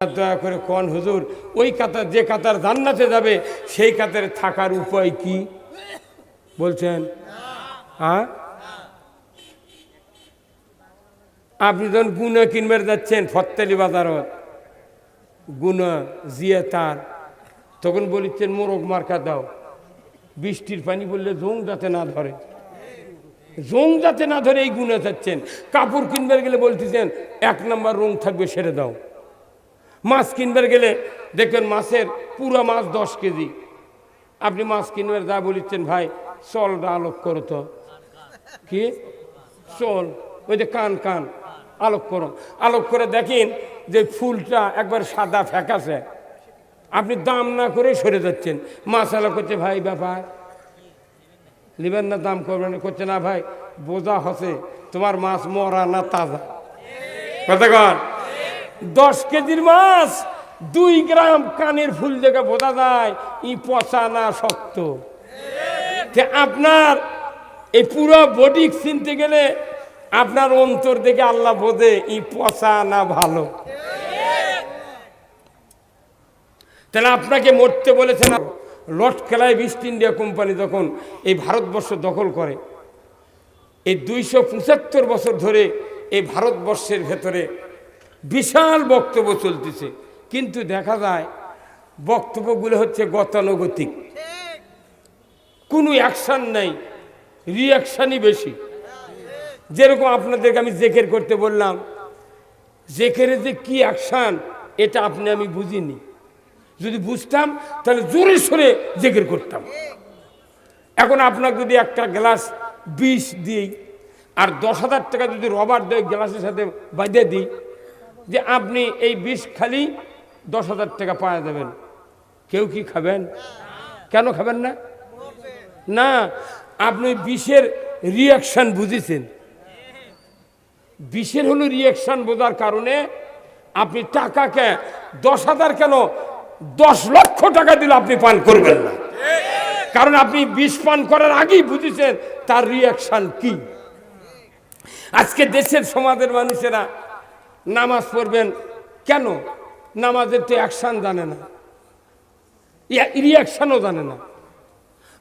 দয়া করে কন হুজুর, ওই কাতার, যে কাতার জান্নাতে যাবে, সেই কাতারে থাকার উপায় কি? বলছেন হ্যাঁ? আপনি যখন গুনা কিনবার যাচ্ছেন, ফত্তালি বাজারত, গুনা, জিয়া তার, তখন বলিচ্ছেন, মোরগ মার্কা দাও। বৃষ্টির পানি বললে জং যাতে না ধরে। জং যাতে না ধরে এই গুণা চাচ্ছেন কাপড় কিনবার গেলে বলতেছেন, এক নাম্বার রং থাকবে সেরে দাও। মাছ কিনবার গেলে দেখবেন মাছের পুরো মাছ দশ কেজি। আপনি মাছ কিনবার যা বলিচ্ছেন, ভাই চলটা আলোক করো তো। কি? চল। ওই যে কান কান। আলোক করো। আলোক করে দেখেন যে ফুলটা একবার সাদা ফ্যাকাছে আপনি দাম না করে সরে যাচ্ছেন। মাছ আলোক করছে, ভাই, ব্যাপার। নিবেন না, দাম করবেন করছে, না, ভাই, বোঝা হসে তোমার মাছ মরা না তাজা। কতক্ষণ দশ কেজির মাছ, দুই গ্রাম কানের ফুল দেখে বোঝা যায় ই পচা না শক্ত। আপনার এই পুরো বডি চিনতে গেলে আপনার অন্তর দেখে আল্লাহ বোঝে ই পচা না ভালো। তাহলে আপনাকে মরতে বলেছেন লর্ড খেলায় ইস্ট ইন্ডিয়া কোম্পানি যখন এই ভারতবর্ষ দখল করে, এই দুইশো পঁচাত্তর বছর ধরে এই ভারতবর্ষের ভেতরে বিশাল বক্তব্য চলতেছে। কিন্তু দেখা যায়, বক্তব্যগুলো হচ্ছে গতানুগতিক। কোনো অ্যাকশান নাই রিয়াকশানই বেশি। যেরকম আপনাদেরকে আমি জেকের করতে বললাম, জেকেরে যে কি অ্যাকশান, এটা আপনি আমি বুঝিনি। যদি বুঝতাম, তাহলে জোরে সোরে জেকের করতাম। এখন আপনাকে যদি একটা গ্লাস বিষ দিই, আর দশ হাজার টাকা যদি রবার দেয় গ্লাসের সাথে বাঁধে দিই যে আপনি এই বিষ খালি দশ হাজার টাকা পাওয়া যাবেন। কেউ কি খাবেন? কেন খাবেন না? না, আপনি বিষের রিয়াকশান বুঝেছেন। বিষের হলো রিয়াকশান বোঝার কারণে আপনি টাকাকে দশ হাজার কেন দশ লক্ষ টাকা দিলে আপনি পান করবেন না। কারণ আপনি বিষ পান করার আগেই বুঝেছেন তার রিয়াকশান কি। আজকে দেশের সমাজের মানুষেরা নামাজ পড়বেন। কেন? নামাজের তো অ্যাকশান জানে না। রিয়াকশানও জানে না।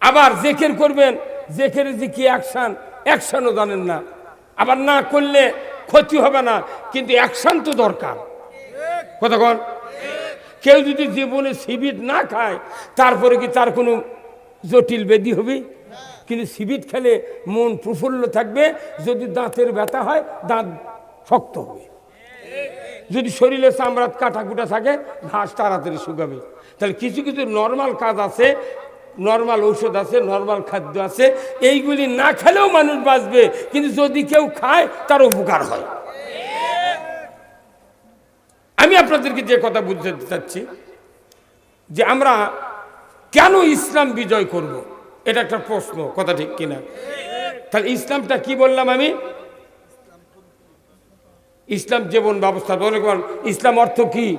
আবার জেকের করবেন। জেকের যে কি অ্যাকশান অ্যাকশানও জানেন না। আবার না করলে ক্ষতি হবে না। কিন্তু অ্যাকশান তো দরকার। কতক্ষণ কেউ যদি জীবনে সিবিট না খায়, তারপরে কি তার কোনো জটিল বেদি হবে? কিন্তু সিবিট খেলে মন প্রফুল্ল থাকবে। যদি দাঁতের ব্যথা হয়, দাঁত শক্ত হবে। যদি শরীরে চামড়াত কাটাকুটা থাকে, ঘাস তাড়াতাড়ি শুকাবে। তাহলে কিছু কিছু নর্মাল কাজ আছে নর্মাল ঔষধ আছে নর্মাল খাদ্য আছে, এইগুলি না খেলেও মানুষ বাঁচবে, কিন্তু যদি কেউ খায়, তার উপকার হয়। আমি আপনাদেরকে যে কথা বুঝতে চাচ্ছি, যে আমরা কেন ইসলাম বিজয় করব। এটা একটা প্রশ্ন, কথা ঠিক কিনা? তাহলে ইসলামটা কি বললাম আমি? ইসলাম জীবন ব্যবস্থা। মনে বলে ইসলাম অর্থ কি?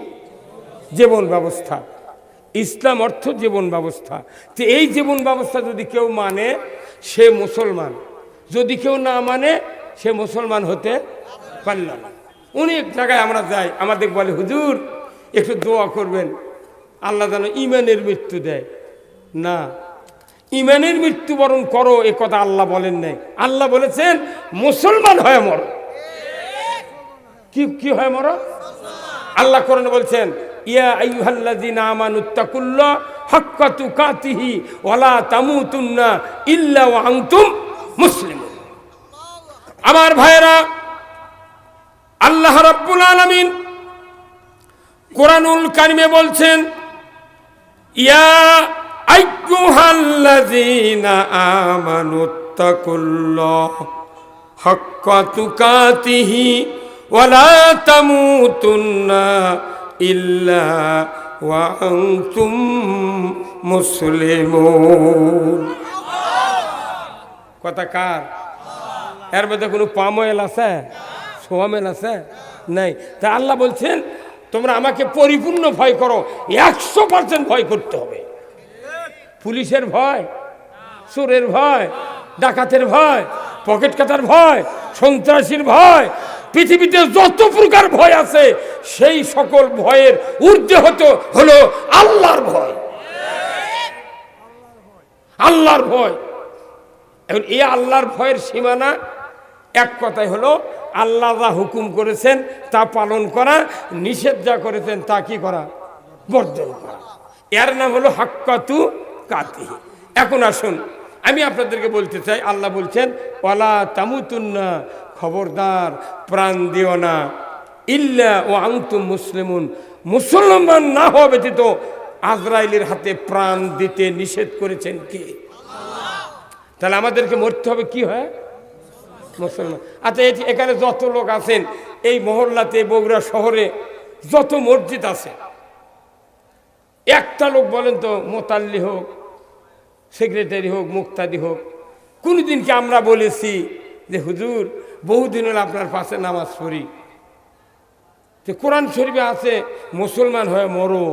জীবন ব্যবস্থা। ইসলাম অর্থ জীবন ব্যবস্থা। তো এই জীবন ব্যবস্থা যদি কেউ মানে সে মুসলমান। যদি কেউ না মানে সে মুসলমান হতে পারল না। অনেক জায়গায় আমরা যাই, আমাদের বলে, হুজুর, একটু দোয়া করবেন। আল্লাহ যেন ইমানের মৃত্যু দেয়। না। ইমানের মৃত্যুবরণ করো, এ কথা আল্লাহ বলেন নাই। আল্লাহ বলেছেন, মুসলমান হয়ে মরো। কি কি হয় মরো? আল্লাহ কোরআনে বলছেন, ইয়া আইয়ুহাল্লাযিনা আমানুত্তাকুল্লাহ আমার ভাইরা আল্লাহ রাব্বুল আলামিন কোরআনুল কারিমে বলছেন, ইয়া আইয়ুহাল্লাযিনা আমানুত্তাকুল্লাহ হাক্কা তামুতুন্না ইল্লা ওয়া আনতুম মুসলিমুন কথা কার? এর মধ্যে কোনো পাময়েল আছে? সোয়ামেল আছে? নাই। তা আল্লাহ বলছেন, তোমরা আমাকে পরিপূর্ণ ভয় করো, একশো পার্সেন্ট ভয় করতে হবে। পুলিশের ভয়, চোরের ভয়, ডাকাতের ভয়, পকেট কাটার ভয়, সন্ত্রাসীর ভয় পৃথিবীতে যত প্রকার ভয় আছে, সেই সকল ভয়ের ঊর্ধ্বে হতো হলো আল্লাহর ভয়। আল্লাহর ভয়। এখন এই আল্লাহর ভয়ের সীমানা এক কথাই হলো, আল্লাহ যা হুকুম করেছেন তা পালন করা, নিষেধ যা করেছেন তা কি করা? বর্জন করা। এর নাম হলো হাক্কাতু কাতি। এখন আসুন, আমি আপনাদেরকে বলতে চাই, আল্লাহ বলছেন, ওয়ালা তামুতুন্না খবরদার, প্রাণ দিও না। ইল্লা ও আংতুম মুসলিমুন। মুসলমান না হওয়া ব্যতীত আজরাইলের হাতে প্রাণ দিতে নিষেধ করেছেন কে? তাহলে আমাদেরকে মরতে হবে কি হয়? মুসলমান। আচ্ছা এখানে যত লোক আছেন, এই মহল্লাতে, বগুড়া শহরে যত মসজিদ আছে, একটা লোক বলেন তো, মোতাল্লি হোক, সেক্রেটারি হোক, মুক্তাদি হোক কোনোদিন কি আমরা বলেছি যে, হুজুর বহুদিন হলো আপনার পাশে নামাজ পড়ি। তো কোরআন শরীফে আছে, মুসলমান হয়ে মরো।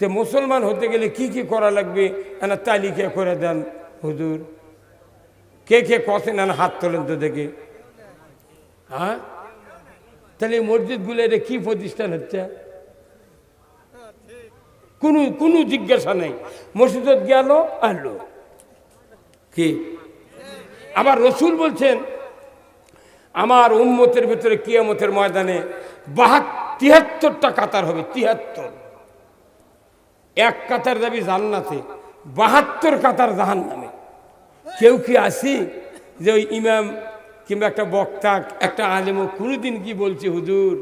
তো মুসলমান হতে গেলে কি কি করা লাগবে? একটা তালিকা করে দেন, হুজুর। কে কে কষেন না হাত তোলেন তো দেখে। হ্যাঁ? তাহলে এই মসজিদগুলো এটা কী প্রতিষ্ঠান হচ্ছে? কোনো কোনো জিজ্ঞাসা নেই। মসজিদত গেল আসলো কি? আবার রসুল বলছেন আমার উম্মতের ভিতরে কিয়ামতের ময়দানে বাহাত তিয়াত্তরটা কাতার হবে তিয়াত্তর এক কাতার যাবি জান্নাতে, বাহাত্তর কাতার জাহান নামে কেউ কি আসি যে ওই ইমাম কিংবা একটা বক্তা, একটা আলেমও কোনোদিন কি বলছে, হুজুর,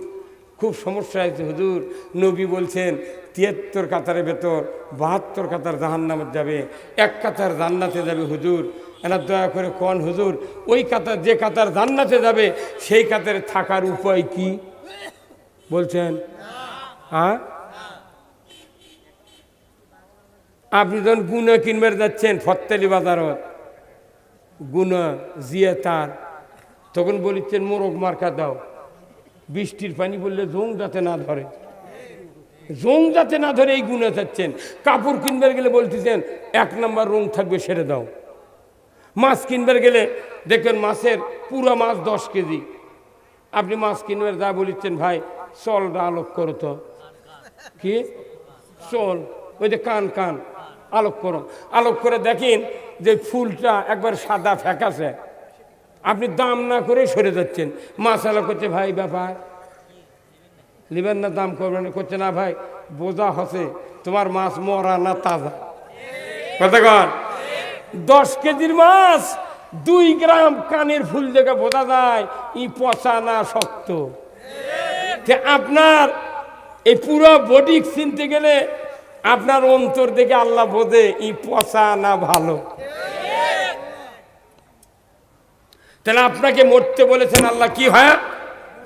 খুব সমস্যা হয়েছে, হুজুর। নবী বলছেন তিয়াত্তর কাতারের ভেতর বাহাত্তর কাতার জাহান নামে যাবে, এক কাতার জান্নাতে যাবে, হুজুর। এনার দয়া করে কন হুজুর, ওই কাতার, যে কাতার জান্নাতে যাবে, সেই কাতারে থাকার উপায় কি? বলছেন হ্যাঁ? আপনি যখন গুনা কিনবার যাচ্ছেন ফত্তালি বাজারত, গুনা, জিয়া তার, তখন বলিচ্ছেন, মোরগ মার্কা দাও। বৃষ্টির পানি বললে জং যাতে না ধরে। জং যাতে না ধরে এই গুণা চাচ্ছেন। কাপড় কিনবার গেলে বলতেছেন, এক নাম্বার রং থাকবে সেরে দাও। মাছ কিনবার গেলে দেখবেন মাছের পুরো মাছ দশ কেজি। আপনি মাছ কিনবার যা বলিচ্ছেন, ভাই চলটা আলোক করো তো। কি? চল। ওই যে কান কান। আলোক করো। আলোক করে দেখেন যে ফুলটা একবার সাদা ফ্যাকাছে আপনি দাম না করে সরে যাচ্ছেন। মাছ আলোক করছে, ভাই, ব্যাপার। নিবেন না, দাম করবেন করছে, না, ভাই, বোঝা হসে তোমার মাছ মরা না তাজা। কতক্ষণ দশ কেজির মাছ, দুই গ্রাম কানের ফুল দেখে বোঝা যায় ই পচা না শক্ত। আপনার এই পুরো বডি চিনতে গেলে আপনার অন্তর দেখে আল্লাহ বোঝে ই পচা না ভালো। তাহলে আপনাকে মরতে বলেছেন আল্লাহ কি হয়?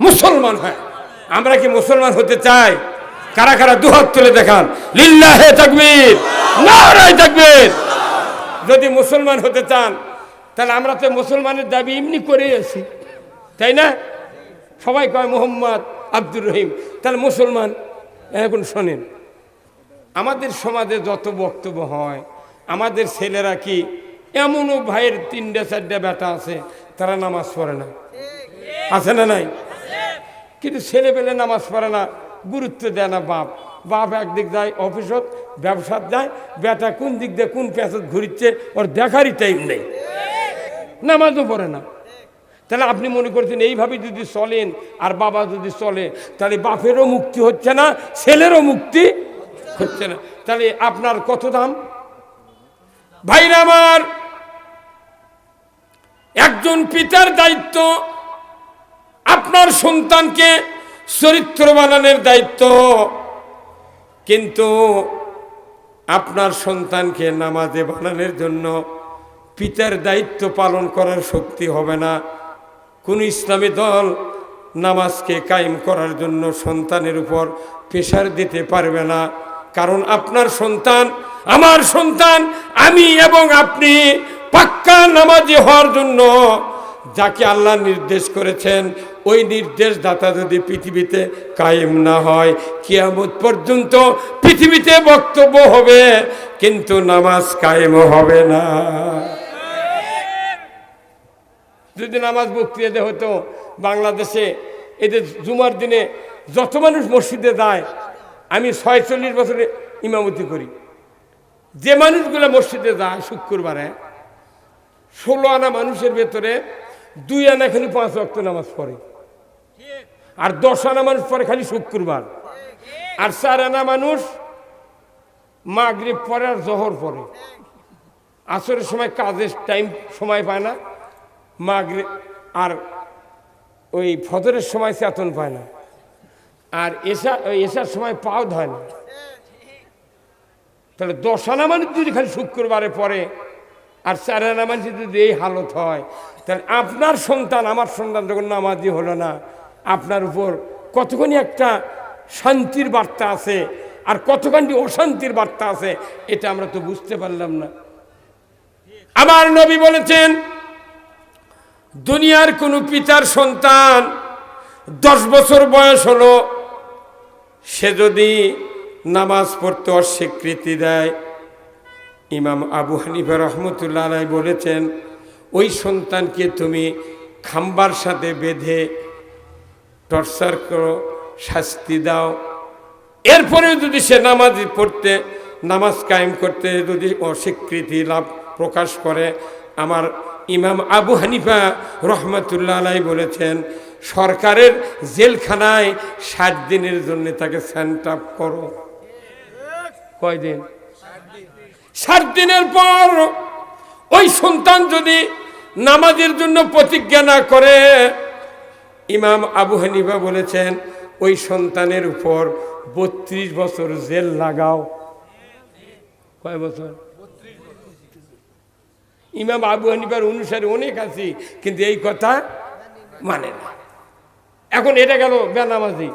মুসলমান হয়। আমরা কি মুসলমান হতে চাই? কারা কারা দুহাত তুলে দেখান? লিল্লাহে তাকবীর, নারায় তাকবীর। যদি মুসলমান হতে চান, তাহলে আমরা তো মুসলমানের দাবি এমনি করে আছি। তাই না? সবাই কয় মোহাম্মদ আব্দুর রহিম। তাহলে মুসলমান এখন শোনেন, আমাদের সমাজে যত বক্তব্য হয়, আমাদের ছেলেরা কি এমনও ভাইয়ের তিনটে, চারটে বেটা আছে, তারা নামাজ পড়ে না? আছে না নাই? কিন্তু ছেলে পেলে নামাজ পড়ে না, গুরুত্ব দেয় না বাপ। বাপ একদিক যায় অফিসত ব্যবসার যায় বেটা কোন দিক দিয়ে কোন পেঁচত ঘুরিচ্ছে, ওর দেখারই টাইম নেই। নামাজও পড়ে না। তাহলে আপনি মনে করছেন এইভাবে যদি চলেন, আর বাবা যদি চলে, তাহলে বাপেরও মুক্তি হচ্ছে না, ছেলেরও মুক্তি হচ্ছে না। তাহলে আপনার কত দাম? ভাইরা আমার, একজন পিতার দায়িত্ব, আপনার সন্তানকে চরিত্র বানানোর দায়িত্ব। কিন্তু আপনার সন্তানকে নামাজে বানানোর জন্য পিতার দায়িত্ব পালন করার শক্তি হবে না। কোন ইসলামী দল নামাজকে কায়েম করার জন্য সন্তানের উপর প্রেশার দিতে পারবে না। কারণ আপনার সন্তান, আমার সন্তান, আমি এবং আপনি পাক্কা নামাজি হওয়ার জন্য যাকে আল্লাহ নির্দেশ করেছেন, ওই নির্দেশ দাতা যদি পৃথিবীতে কায়েম না হয়, কিয়ামত পর্যন্ত পৃথিবীতে বক্তব্য হবে, কিন্তু নামাজ কায়েম হবে না। যদি নামাজ বক্তৃতা হতো, বাংলাদেশে এদের জুমার দিনে যত মানুষ মসজিদে যায়, আমি ছয়চল্লিশ বছরে ইমামতি করি। যে মানুষগুলো মসজিদে যায় শুক্রবারে, ষোলো আনা মানুষের ভেতরে দুই আনা খালি পাঁচ রক্ত নামাজ পড়ে। আর দশ আনা মানুষ পরে খালি শুক্রবার। আর চার আনা মানুষ মাগরিব পরে আর জহর পরে আসরের সময় কাজের টাইম সময় পায় না মাগরে আর ওই ফজরের সময় চেতন পায় না। আর এসা এসার সময় পাও ধয় না। তাহলে দশ আনা মানুষ যদি খালি শুক্রবারে পরে আর আনা মানুষ যদি এই হালত হয়, তাহলে আপনার সন্তান, আমার সন্তান যখন নামাজি হলো না, আপনার উপর কতখানি একটা শান্তির বার্তা আছে আর কতখানি অশান্তির বার্তা আছে, এটা আমরা তো বুঝতে পারলাম না। আমার নবী বলেছেন, দুনিয়ার কোনো পিতার সন্তান দশ বছর বয়স হলো, সে যদি নামাজ পড়তে অস্বীকৃতি দেয় ইমাম আবু হানিফা রহমতুল্লাহ আলাই বলেছেন, ওই সন্তানকে তুমি খাম্বার সাথে বেঁধে টর্চার করো, শাস্তি দাও। এরপরেও যদি সে নামাজ পড়তে, নামাজ কায়েম করতে যদি অস্বীকৃতি লাভ প্রকাশ করে, আমার ইমাম আবু হানিফা রহমতুল্লাহ আলাই বলেছেন, সরকারের জেলখানায় ষাট দিনের জন্য তাকে স্যান্ড আপ করো। কয়দিন? ষাট দিনের পর ওই সন্তান যদি নামাজের জন্য প্রতিজ্ঞা না করে, ইমাম আবু হানিফা বলেছেন, ওই সন্তানের উপর বত্রিশ বছর জেল লাগাও। কয় বছর? ইমাম আবু হানিফার অনুসারে অনেক আছি, কিন্তু এই কথা মানে না। এখন এটা গেল বেনামাজি।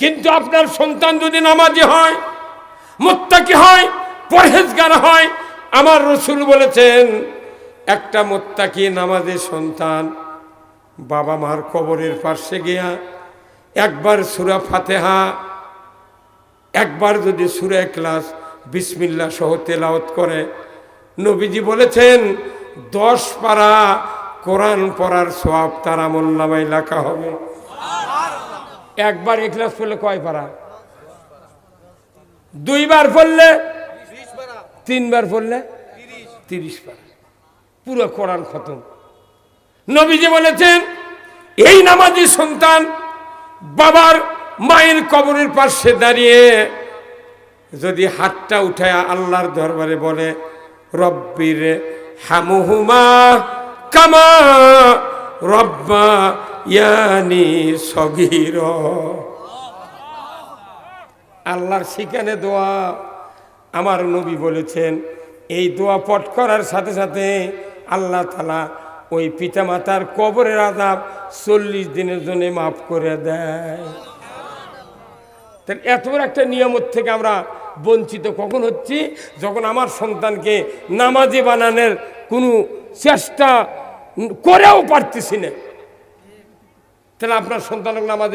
কিন্তু আপনার সন্তান যদি নামাজি হয়, মোত্তাকি হয় পরহেজগার হয়। আমার রসুল বলেছেন, একটা মোত্তাকি নামাজের সন্তান বাবা মার কবরের পাশে গিয়া একবার সুরা ফাতেহা, একবার যদি সুরা ক্লাস বিসমিল্লা সহ তেলাওত করে। নবীজি বলেছেন, দশ পারা কোরআন পড়ার সব তার আমল নামায় লেখা হবে। একবার এক্লাস পড়লে কয় পারা? দুইবার পড়লে তিনবার পড়লে তিরিশ পারা। পুরো কোরআন খতম। নবীজি বলেছেন, এই নামাজি সন্তান বাবার মায়ের কবরের পাশে দাঁড়িয়ে যদি হাতটা উঠায় আল্লাহর দরবারে বলে, রব্বির হামুহুমা কামা রব্বা ইয়ানি সগির। আল্লাহর শিখানে দোয়া। আমার নবী বলেছেন, এই দোয়া পট করার সাথে সাথে আল্লাহ তালা ওই পিতামাতার কবরের আদাব চল্লিশ দিনের জন্য মাফ করে দেয়। এত বড় একটা নিয়ামত থেকে আমরা বঞ্চিত কখন হচ্ছি? যখন আমার সন্তানকে নামাজি বানানোর কোনো চেষ্টা করেও পারতেছি না। তাহলে আপনার সন্তানকে নামাজে